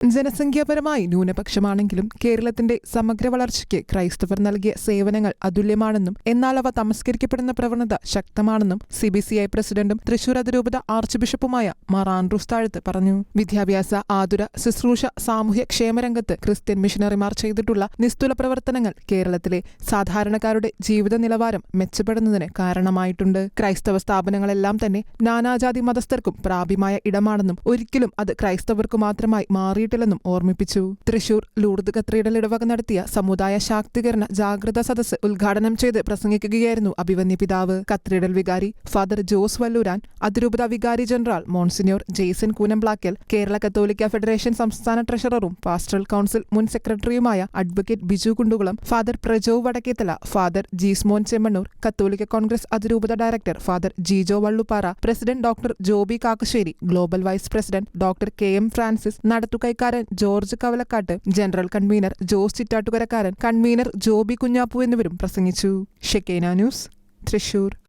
ജനസംഖ്യാപരമായി ന്യൂനപക്ഷമാണെങ്കിലും കേരളത്തിന്റെ സമഗ്ര വളർച്ചയ്ക്ക് ക്രൈസ്തവർ നൽകിയ സേവനങ്ങൾ അതുല്യമാണെന്നും എന്നാൽ അവ തമസ്കരിക്കപ്പെടുന്ന പ്രവണത ശക്തമാണെന്നും സി ബി സി ഐ പ്രസിഡന്റും തൃശൂർ അതിരൂപത ആർച്ച് ബിഷപ്പുമായ മാർ ആൻഡ്രൂസ് താഴത്ത് പറഞ്ഞു. വിദ്യാഭ്യാസ ആതുര ശുശ്രൂഷ സാമൂഹ്യ ക്ഷേമരംഗത്ത് ക്രിസ്ത്യൻ മിഷനറിമാർ ചെയ്തിട്ടുള്ള നിസ്തുല പ്രവർത്തനങ്ങൾ കേരളത്തിലെ സാധാരണക്കാരുടെ ജീവിത നിലവാരം മെച്ചപ്പെടുന്നതിന് കാരണമായിട്ടുണ്ട്. ക്രൈസ്തവ സ്ഥാപനങ്ങളെല്ലാം തന്നെ നാനാജാതി മതസ്ഥർക്കും പ്രാപ്യമായ ഇടമാണെന്നും ഒരിക്കലും അത് ക്രൈസ്തവർക്ക് മാത്രമായി മാറിയിട്ടില്ലെന്നും ഓർമ്മിപ്പിച്ചു. തൃശൂർ ലൂർദ് കത്രീഡൽ ഇടവക നടത്തിയ സമുദായ ശാക്തീകരണ ജാഗ്രതാ സദസ്സ് ഉദ്ഘാടനം ചെയ്ത് പ്രസംഗിക്കുകയായിരുന്നു അഭിവന്യ പിതാവ്. കത്രീഡൽ വികാരി ഫാദർ ജോസ് വല്ലൂരാൻ അതിരൂപത വികാരി ജനറൽ മോൺസിനിയോർ ജെയ്സൺ കൂനംബ്ലാക്കൽ കേരള കത്തോലിക്ക ഫെഡറേഷൻ സംസ്ഥാന ട്രഷററും പാസ്റ്ററൽ കൌൺസിൽ മുൻ സെക്രട്ടറിയുമായ advocate Biju Kundukulam father Prajo Vadakkethala father Jeesmon Chemmannur കത്തോലിക്ക കോൺഗ്രസ് അതിരൂപത director father Jijo Valluppara president doctor Joby Kakkassery global vice president doctor K M Francis നടത്തുകൈക്കാരൻ George Kavalakkat general convener Jose Chittattukarakkaran convener Joby Kunjappu എന്നിവരും പ്രസംഗിച്ചു. ഷെക്കേന news Thrissur.